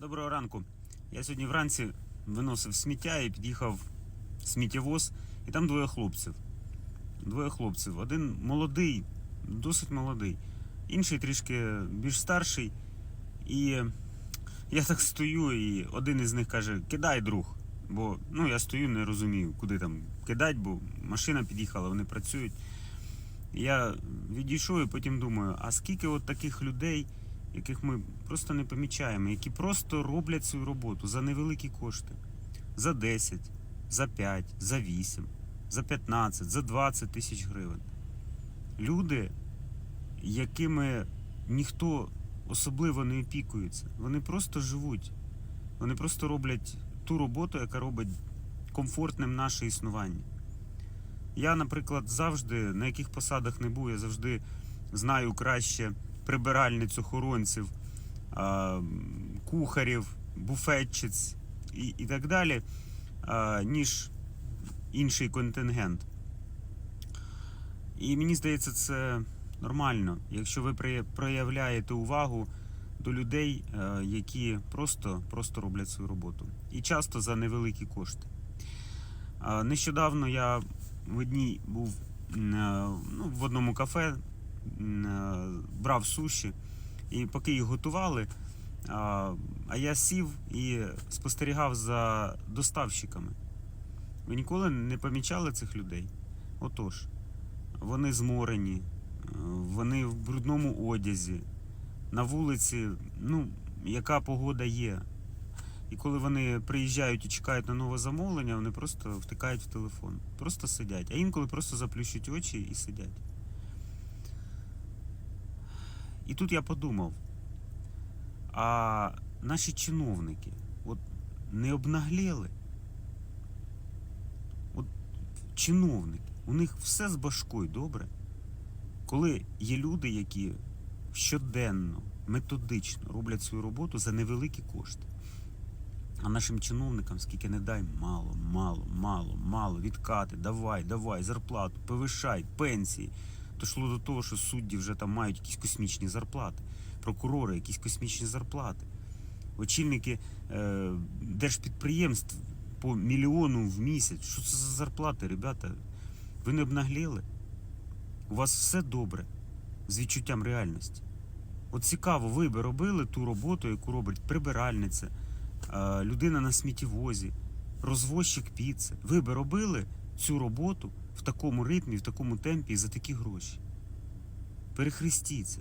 Доброго ранку. Я сьогодні вранці виносив сміття і під'їхав сміттєвоз, і там двоє хлопців. Двоє хлопців. Один молодий, досить молодий, інший трішки більш старший. І я так стою, і один із них каже: Кидай, друг. Бо ну, я стою, не розумію, куди там кидати, бо машина під'їхала, вони працюють. Я відійшов і потім думаю, а скільки от таких людей, яких ми просто не помічаємо, які просто роблять свою роботу за невеликі кошти. За 10, за 5, за 8, за 15, за 20 тисяч гривень. Люди, якими ніхто особливо не опікується, вони просто живуть. Вони просто роблять ту роботу, яка робить комфортним наше існування. Я, наприклад, завжди, на яких посадах не був, я завжди знаю краще прибиральниць, охоронців, кухарів, буфетчиць і, і так далі, ніж інший контингент. І мені здається, це нормально, якщо ви проявляєте увагу до людей, е, які просто, просто роблять свою роботу. І часто за невеликі кошти. Нещодавно я в одній був е, ну, в одному кафе, брав суші, і поки їх готували, а, а я сів і спостерігав за доставщиками. Ви ніколи не помічали цих людей? Отож, вони зморені, е, вони в брудному одязі, на вулиці, ну, яка погода є. І коли вони приїжджають і чекають на нове замовлення, вони просто втикають в телефон. Просто сидять. А інколи просто заплющують очі і сидять. І тут я подумав: а наші чиновники от не обнагліли? От чиновники, у них все з башкою добре. Коли є люди, які щоденно, методично роблять свою роботу за невеликі кошти. А нашим чиновникам, скільки не дай, мало, мало, мало, мало, відкати, давай, давай, зарплату, повишай, пенсії. Дошло до того, що судді вже там мають якісь космічні зарплати, прокурори якісь космічні зарплати, очільники е, держпідприємств по мільйону в місяць. Що це за зарплати, ребята? Ви не обнагліли? У вас все добре з відчуттям реальності. От цікаво, ви би робили ту роботу, яку робить прибиральниця, е, людина на сміттєвозі, розвозчик піци. Ви би робили цю роботу в такому ритмі, в такому темпі і за такі гроші. Перехрестіться.